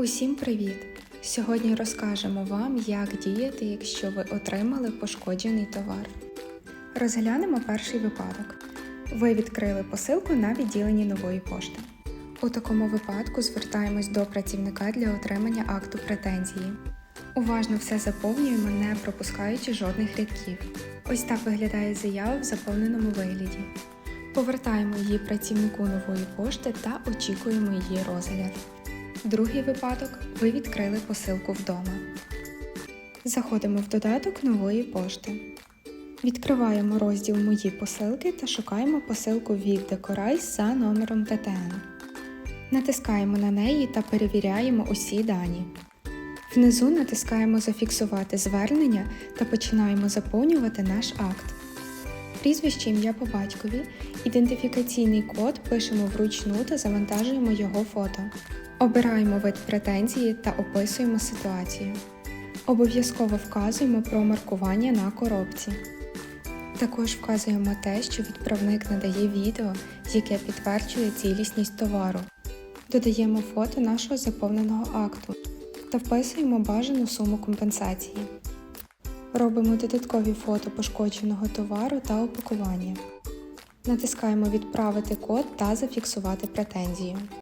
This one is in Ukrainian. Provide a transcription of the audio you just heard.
Усім привіт! Сьогодні розкажемо вам, як діяти, якщо ви отримали пошкоджений товар. Розглянемо перший випадок. Ви відкрили посилку на відділенні нової пошти. У такому випадку звертаємось до працівника для отримання акту претензії. Уважно все заповнюємо, не пропускаючи жодних рядків. Ось так виглядає заява в заповненому вигляді. Повертаємо її працівнику нової пошти та очікуємо її розгляд. Другий випадок ви відкрили посилку вдома. Заходимо в додаток нової пошти. Відкриваємо розділ Мої посилки та шукаємо посилку від Декорайс за номером ТТН. Натискаємо на неї та перевіряємо усі дані. Внизу натискаємо Зафіксувати звернення та починаємо заповнювати наш акт. Прізвище ім'я по батькові, ідентифікаційний код пишемо вручну та завантажуємо його фото. Обираємо вид претензії та описуємо ситуацію. Обов'язково вказуємо про маркування на коробці. Також вказуємо те, що відправник надає відео, яке підтверджує цілісність товару. Додаємо фото нашого заповненого акту та вписуємо бажану суму компенсації. Робимо додаткові фото пошкодженого товару та опакування. Натискаємо Відправити код та зафіксувати претензію.